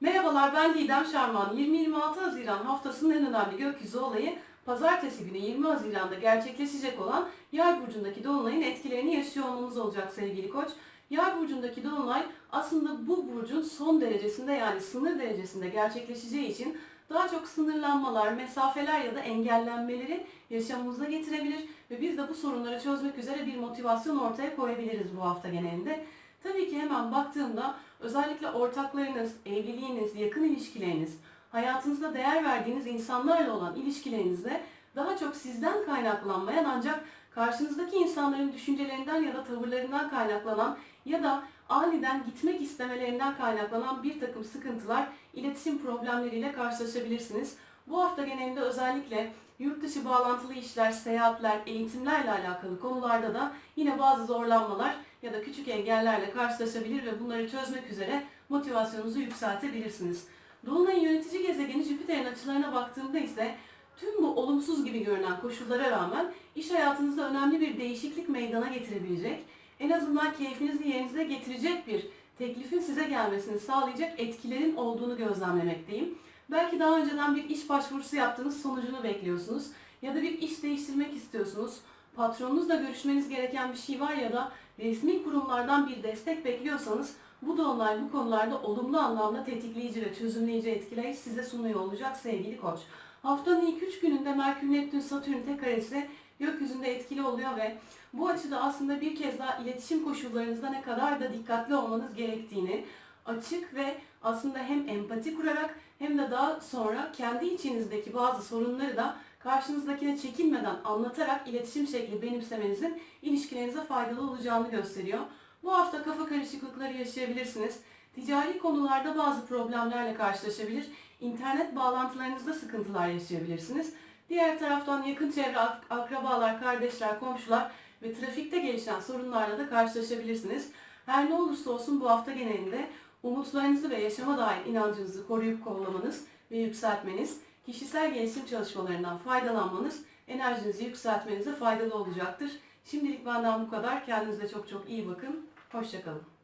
Merhabalar ben Didem Şarman. 20-26 Haziran haftasının en önemli gökyüzü olayı pazartesi günü 20 Haziran'da gerçekleşecek olan Yay burcundaki dolunayın etkilerini yaşıyor olmamız olacak sevgili koç. Yay burcundaki dolunay aslında bu burcun son derecesinde yani sınır derecesinde gerçekleşeceği için daha çok sınırlanmalar, mesafeler ya da engellenmeleri yaşamımıza getirebilir ve biz de bu sorunları çözmek üzere bir motivasyon ortaya koyabiliriz bu hafta genelinde. Tabii ki hemen baktığımda özellikle ortaklarınız, evliliğiniz, yakın ilişkileriniz, hayatınızda değer verdiğiniz insanlarla olan ilişkilerinizde daha çok sizden kaynaklanmayan ancak karşınızdaki insanların düşüncelerinden ya da tavırlarından kaynaklanan ya da aniden gitmek istemelerinden kaynaklanan bir takım sıkıntılar, iletişim problemleriyle karşılaşabilirsiniz. Bu hafta genelinde özellikle yurt dışı bağlantılı işler, seyahatler, eğitimlerle alakalı konularda da yine bazı zorlanmalar ya da küçük engellerle karşılaşabilir ve bunları çözmek üzere motivasyonunuzu yükseltebilirsiniz. Dolunay'ın yönetici gezegeni Jüpiter'in açılarına baktığımda ise tüm bu olumsuz gibi görünen koşullara rağmen iş hayatınızda önemli bir değişiklik meydana getirebilecek, en azından keyfinizi yerinize getirecek bir teklifin size gelmesini sağlayacak etkilerin olduğunu gözlemlemekteyim. Belki daha önceden bir iş başvurusu yaptığınız sonucunu bekliyorsunuz ya da bir iş değiştirmek istiyorsunuz. Patronunuzla görüşmeniz gereken bir şey var ya da resmi kurumlardan bir destek bekliyorsanız bu dolunay bu konularda olumlu anlamda tetikleyici ve çözümleyici etkiler size sunuyor olacak sevgili koç. Haftanın ilk 3 gününde Merkür, Neptün, Satürn tek karesi gökyüzünde etkili oluyor ve bu açıda aslında bir kez daha iletişim koşullarınızda ne kadar da dikkatli olmanız gerektiğini açık ve aslında hem empati kurarak hem de daha sonra kendi içinizdeki bazı sorunları da karşınızdakine çekinmeden anlatarak iletişim şekli benimsemenizin ilişkilerinize faydalı olacağını gösteriyor. Bu hafta kafa karışıklıkları yaşayabilirsiniz. Ticari konularda bazı problemlerle karşılaşabilir. İnternet bağlantılarınızda sıkıntılar yaşayabilirsiniz. Diğer taraftan yakın çevre, ak- akrabalar, kardeşler, komşular ve trafikte gelişen sorunlarla da karşılaşabilirsiniz. Her ne olursa olsun bu hafta genelinde umutlarınızı ve yaşama dair inancınızı koruyup kollamanız ve yükseltmeniz, kişisel gelişim çalışmalarından faydalanmanız enerjinizi yükseltmenize faydalı olacaktır. Şimdilik benden bu kadar. Kendinize çok çok iyi bakın. Hoşçakalın.